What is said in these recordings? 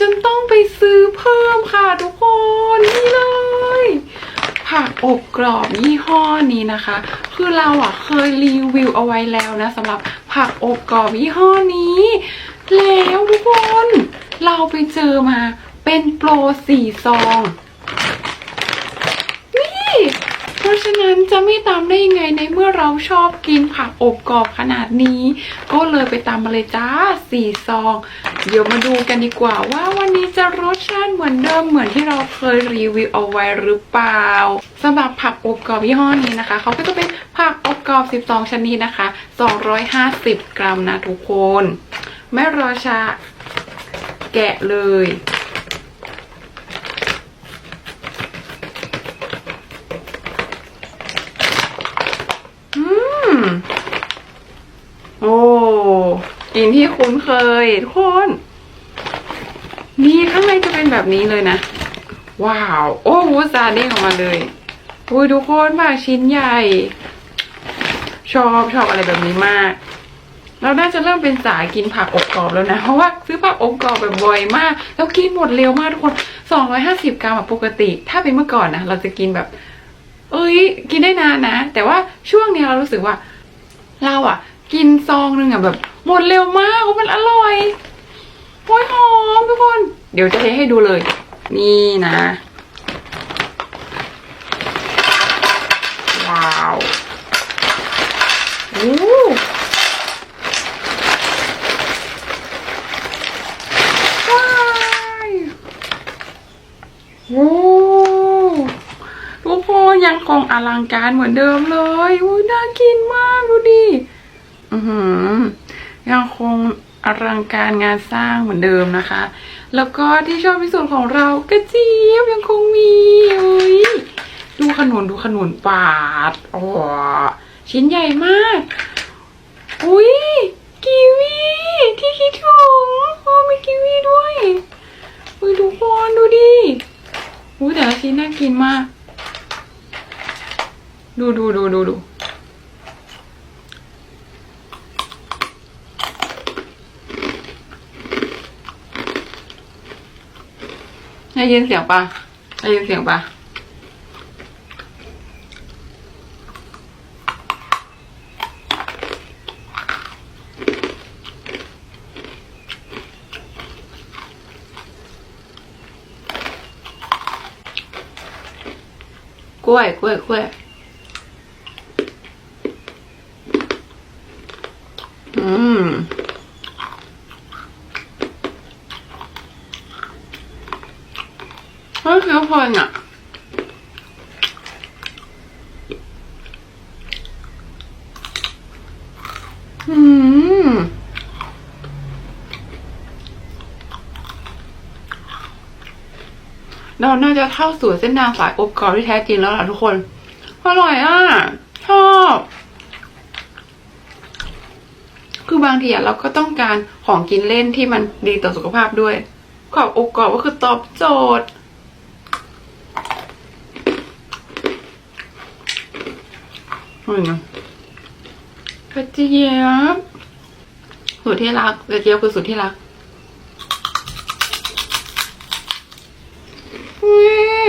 ฉันต้องไปซื้อเพิ่มค่ะทุกคนนี่เลย ผักอบกรอบยี่ห้อนี้นะคะ คือเราอะเคยรีวิวเอาไว้แล้วนะสำหรับผักอบกรอบยี่ห้อนี้ แล้วทุกคน เราไปเจอมาเป็นโปรสี่ซอง นี่ เพ ราะฉะนั้นจะไม่ตามได้ยังไงในเมื่อเราชอบกินผักอบกรอบขนาดนี้ ก็เลยไปตามมาเลยจ้าสี่ซอง เดี๋ยวมาดูกันดีกว่าว่าวันนี้จะรสชาติเหมือนเดิมเหมือนที่เราเคยรีวิวเอาไว้หรือเปล่าสำหรับผักอบกรอบยี่ห้อนี้นะคะเขาก็จะเป็นผักอบกรอบ 12 ชนิดนะคะ 250 กรัมนะทุกคน ไม่รอช้าแกะเลย อืม โอ้ กินที่คุ้นเคยทุกคน นี่ข้างในจะเป็นแบบนี้เลยนะ ว้าว โอ้โหซาเด้งออกมาเลยอุ้ยทุกคนผักชิ้นใหญ่ ชอบชอบอะไรแบบนี้มาก เราน่าจะเริ่มเป็นสายกินผักอบกรอบแล้วนะ เพราะว่าซื้อผักอบกรอบแบบบ่อยมาก แล้วกินหมดเร็วมากทุกคน250กรัมปกติ ถ้าเป็นเมื่อก่อนนะเราจะกินแบบ เอ้ย กินได้นานนะ แต่ว่าช่วงนี้เรารู้สึกว่า เราอะ กินซองหนึ่งอะแบบหมดเร็วมากเพราะมันอร่อยโอ้ยหอมทุกคน เดี๋ยวจะเทให้ดูเลย นี่นะ ว้าวโอ้ว้ายโอ้ทุกคนยังคงอลังการเหมือนเดิมเลยอุ้ยน่ากินมากดูดิ หือยังคงอลังการงานสร้างเหมือนเดิมนะคะ แล้วก็ที่ชอบที่สุดของเรากระเจี๊ยบยังคงมีอุ้ยดูขนุนดูขนุนปาดโอ้ชิ้นใหญ่มาก อุ้ยกีวีที่คิดถึงโอ้มีกีวีด้วยอุ้ยทุกคนดูดิอุ้ยแต่ละชิ้นน่ากินมาก ดูดูดูดูดู ได้ยินเสียงปะได้ยินเสียงปะกล้วยกล้วยกล้วยอืม เฮ้ยคือเพลินอะ อืมเราน่าจะเข้าสู่เส้นทางสายอบกรอบที่แท้จริงแล้วล่ะทุกคน อร่อยอะ ชอบ คือบางทีเราก็ต้องการของกินเล่นที่มันดีต่อสุขภาพด้วยกรอบอบกรอบก็คือตอบโจทย์ อืมกระเจี๊ยบสุดที่รักกระเจี๊ยบคือสุดที่รักนี่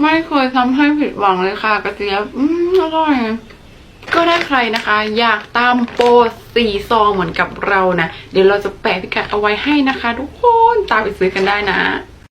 ไม่เคยทำให้ผิดหวังเลยค่ะ กระเจี๊ยบ อืมอร่อยก็ถ้าใครนะคะ อยากตามโปรสีซองเหมือนกับเรานะ เดี๋ยวเราจะแปะพิกัดเอาไว้ให้นะคะ ทุกคนตามไปซื้อกันได้นะ